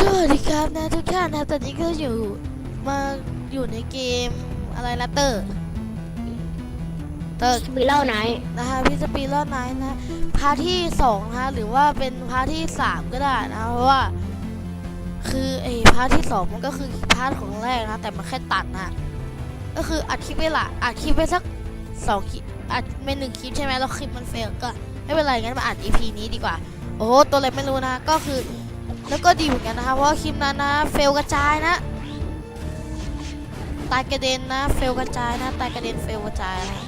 สวัสดีครับนะทุกท่านนะตอนนี้ก็อยู่มาอยู่ในเกมอะไรนะเตอร์เตอร์มีเล่าไหนนะคะพี่สปีลไนท์นะพาร์ทที่สองนะคะหรือว่าเป็นพาร์ทที่สามก็ได้นะเพราะว่า คือไอ้พาร์ทที่สองมันก็คือพาร์ทของแรกนะแต่มันแค่ตัดนะก็คืออัดคลิปไปละอัดคลิปไปสักสองคลิปอัดเป็นหนึ่งคลิปใช่ไหมแล้วคลิปมันเฟลก็ไม่เป็นไรงั้นมาอัด EP นี้ดีกว่า โอ้โหตัวอะไรไม่รู้นะก็คือ แล้วก็ดีเหมือนกันนะคะเพราะว่าคลิปนั้นนะเฟลกระจายนะตายกระเด็นนะเฟลกระจายนะตายกระเด็นเฟลกระจายนะ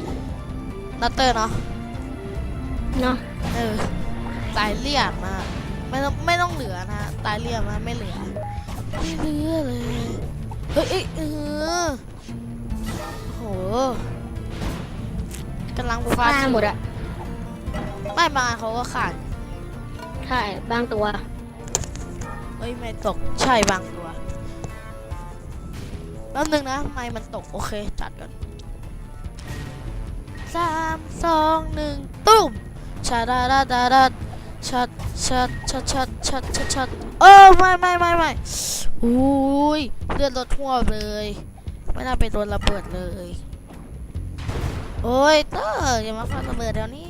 นัตเตอร์เนาะเนาะเออตายเรียบนะไม่ต้องไม่ต้องเหลือนะตายเรียบนะไม่เหลือไม่เหลือเลยเฮ้ยเอ้ยเออโหกำลังฟาดฆ่าหมดอะไม่มาเขาก็ขาดใช่บางตัว เฮ้ยไม่ตกใช่บางตัวแป๊บนึงนะไม่มันตกโอเคจัดก่อนสามสองหนึ่งตุ้มชาดาดาดาดาชัดชัดชัดชัดชัดชัดชัดเออไม่ไม่ไม่ไม่อุ้ยเลือดลดทั่วเลยไม่น่าไปโดนระเบิดเลย โอ้ยเตอร์อย่ามาฟันระเบิดเดี๋ยวนี้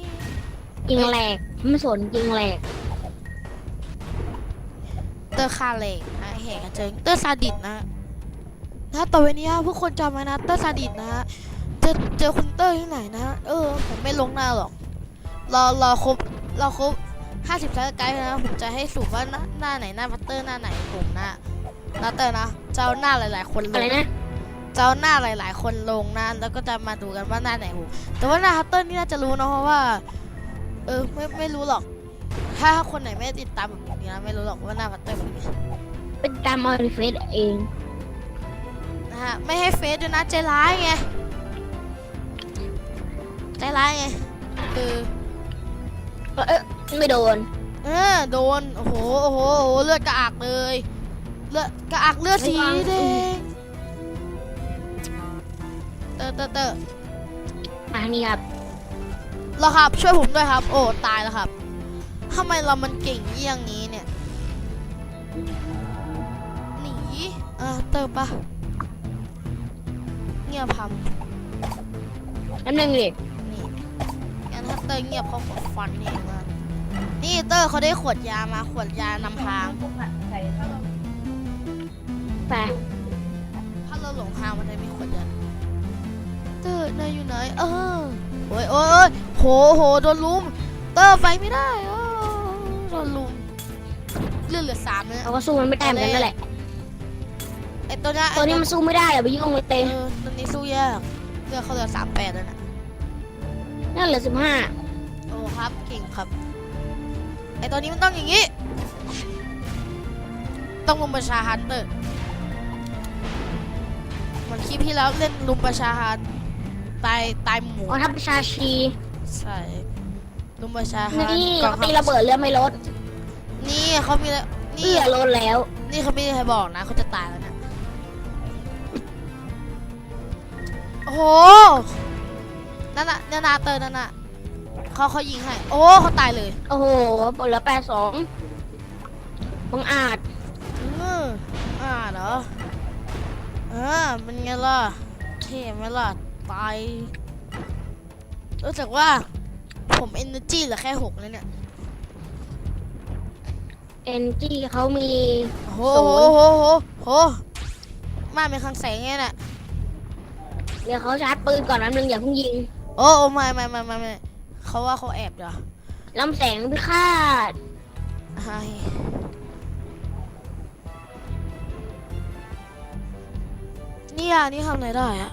ยิงแหลกไม่สนยิงแหลก อร์คาเหล็กนะแหกกระเจิงเตอร์ซาดิสนะนะต่อไปนี้นะผู้คนจำไว้นะเตอร์ซาดิสนะจะเจอคุณเตอร์ที่ไหนนะ เออ ผมไม่ลงหน้าหรอก รอรอครบรอครบห้าสิบซับสไกด์นะ ผมจะให้สูบว่าหน้าหน้าไหนหน้าพัตเตอร์หน้าไหนผมนะนะเตอร์นะเจ้าหน้าหลาย ๆ คนลอะไรงนะเจ้าหน้าหลาย ๆ คนลงนะแล้วก็จะมาดูกันว่าหน้าไหนผมแต่ว่าหน้าพัตเตอร์นี่น่าจะรู้นะเพราะว่า เออไม่ไม่รู้หรอก ถ้าคนไหนไม่ได้ติดตามผมจริงๆนะไม่รู้หรอกว่าหน้าพัตเตอร์เป็นยังไงเป็นตามออริเฟสเองนะฮะไม่ให้เฟซด้วยนะใจร้ายไงใจร้ายไงคือเออเออไม่โดน เออโดนโอ้โหโอ้โหโอ้โหเลือดกระอักเลยเลือดกระอักเลือดสีแดงเตอร์เตอร์เตอร์มานี่ครับเราครับช่วยผมด้วยครับ โอ้ตายแล้วครับทำไมเรามันเก่งเยี่ยงนี้เนี่ย หนีอะเตอร์ปะเงียบพัมน้ำหนึ่งดินี่งั้นถ้าเตอร์เงียบเขาขอฟันนี่มานี่เตอร์เขาได้ขวดยามาขวดยานำทางไปถ้าเราหลงทางมันจะมีขวดยาเตอร์นายอยู่ไหน เออโอ้ยโอ้ยโอ้ยโหโหโดนลุมเตอร์ไปไม่ได้โอ้ โดนลุมเลือดเหลือสามเลยเขาก็สู้มันไม่ได้เหมือนกันนั่นแหละไอตัวเนี้ยไอ้ตัวนี้มันสู้ไม่ได้อย่าไปยุ่งเลยเอเต้อตัวนี้สู้ยากเลือดเขาเหลือสามแปดแล้วนะนั่นเหลือสิบห้าโอ้ครับเก่งครับไอตัวนี้มันต้องอย่างนี้ ต้องลุมประชาฮันเตอร์เหมือนคลิปที่แล้วเล่นลุมประชาฮันตายตายหมู กองทัพประชาชี ใช่ ลุมประชาฮันนี่กองเขาทัพตีระเบิดเลือดไม่ลดนี่เขามีแล้วนี่เลือดลดแล้วนี่เขาไม่ได้ใครบอกนะเขาจะตายแล้วนะโอ้โหนั่นน่ะนั่นนาเตอร์นั่นน่ะเขาเขายิงให้โอ้เขาตายเลยโอ้โหปเหลือแปดสองบังอาจอืมอ่าเหรออ่าเป็นไงล่ะเท่ไหมล่ะตายรู้สึกว่า ผมเอเนอร์จีเหลือแค่หกเลยเนี่ยเอ็นจีเขามีโหศูโหนย์โหโหโหมาเป็นคลังแสงไงน่ะเดี๋ยวเขาชาร์จปืนก่อนน้ำหนึ่งอย่าเพิ่งยิงโอ้โอ้ไม่ไม่ไม่ไม่ไม่เขาว่าเขาแอบเดี๋ยวลำแสงพิฆาตไอ้เนี่ยนี่ทำอะไรได้อะ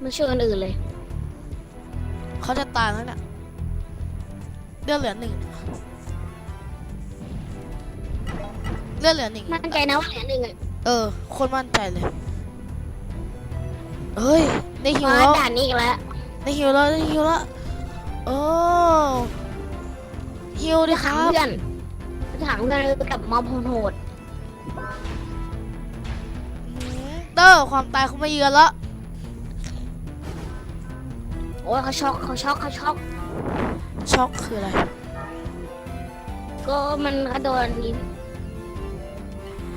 ไม่เชื่อคนอื่นเลย เขาจะตายแล้วเนี่ยเลือดเหลือหนึ่งเลือดเหลือหนึ่งมั่นใจนะว่าเหลือหนึ่งอะเออคนมั่นใจเลยเฮ้ยได้ฮิวมาแล้วด่านนี้อีกแล้วได้ฮิวแล้วได้ฮิวแล้วโอ้ฮิวดิคขัรังบเพื่อนขังเพื่อนกับมอบโหดหืมเตอร์ความตายเขามาเยือนแล้วๆโอ้ยเขาช็อกเขาช็อกเขาช็อก ช็อกคืออะไร ก็มันกระโดดนี้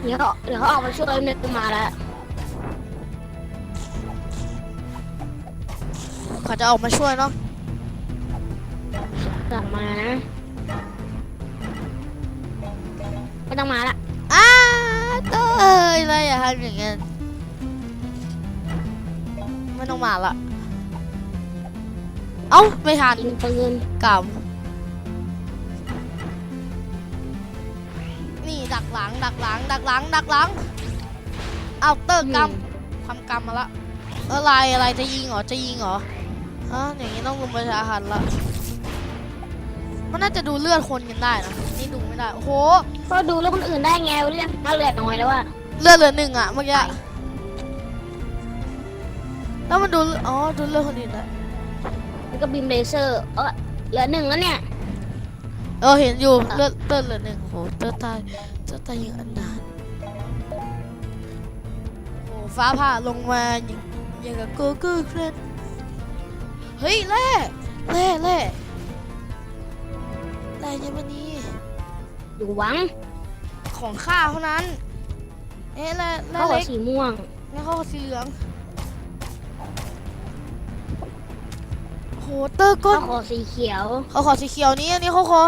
เดี๋ยวเขาเดี๋ยวเขาออกมาช่วยนึกมาแล้วเขาจะออกมาช่วยเนาะกลับมานะไม่ต้องมาละอ้าเต้ยอะไรอย่าทำอย่างนั้นไม่ต้องมาละ เอ้าไม่ทันยิงปืนกำนี่ดักหลังดักหลังดักหลังดักหลังเอาเตอร์กำทำกำมาละอะไรอะไรจะยิงเหรอจะยิงเหรอฮะอย่างนี้ต้องรุมประชาหันละมันน่าจะดูเลือดคนกันได้นะนี่ดูไม่ได้โอ้โหก็ดูแล้วคนอื่นได้ไงเรื่องมาเลือดน้อยแล้วว่าเลือดเหลือหนึ่งอะเมื่อกี้แล้วมันดูอ๋อดูเลือดคนอื่นได้แล้ว ก็บีมเลเซอร์เออเหลือหนึ่งแล้วเนี่ย เออเห็นอยู่เลือดเลือดเหลือหนึ่งโหเตอร์ตายเตอร์ตายอย่างอันนานโอ้ฟ้าผ่าลงมาอย่างอย่างกับโกโก้เครนเฮ้ยแร่แร่แร่แร่เยอรมนีอยู่หวังของข้าเท่านั้น เอ๊ะแร่แร่เขาขอเล็กสีม่วงงั้นเขาขอสีเหลือง เตอร์ก้เขานขอสีเขียวเขาขอสีเขียวนี้อันนี้เขาขอ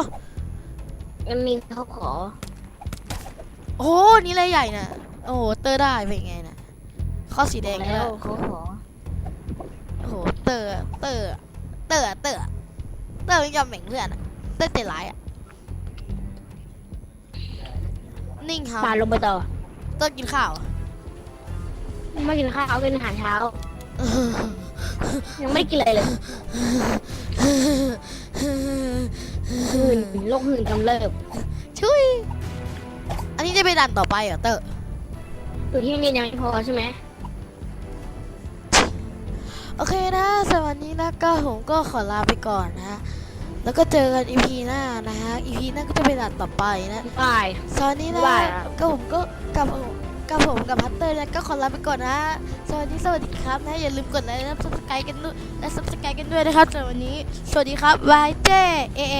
อันนี้เขาขอ โอ้โหนี่เลยใหญ่น่ะ โอ้โหเตอร์ได้เป็นไงน่ะข้อสีแดงแล้แล้ววเขาขอโอ้โหเตอร์เตอร์เตอร์เตอร์เตอร์ไม่ยอมแบ่งเพื่อนอะเตอร์ใจร้ายอะนิ่งครับปาดลงไปต่อเตอร์กินข้าวอะไม่กินข้าวกินอาหารเช้า ยังไม่ได้กินอะไรเลยหื่นโรคหื่นกำเริบช่วย อันนี้จะไปดันต่อไปเหรอเตอร์อยู่ที่โรงเรียนยังไม่พอใช่ไหมโอเคนะสำหรับวันนี้นะก็ผมก็ขอลาไปก่อนนะ แล้วก็เจอกันอีพีหน้านะฮะอีพีหน้าก็จะเป็นดันต่อไปนะบายสวัสดีนะว่าครับ ก็ผมก็กับผม กับผมกับพัตเตอร์แล้วก็ขอลาไปก่อนนะสวัสดีสวัสดีครับนะอย่าลืมกดไลค์และซับสไครต์กันด้วยและซับสไครต์กันด้วยนะครับสำหรับวันนี้ สวัสดีครับบายเจเอเอ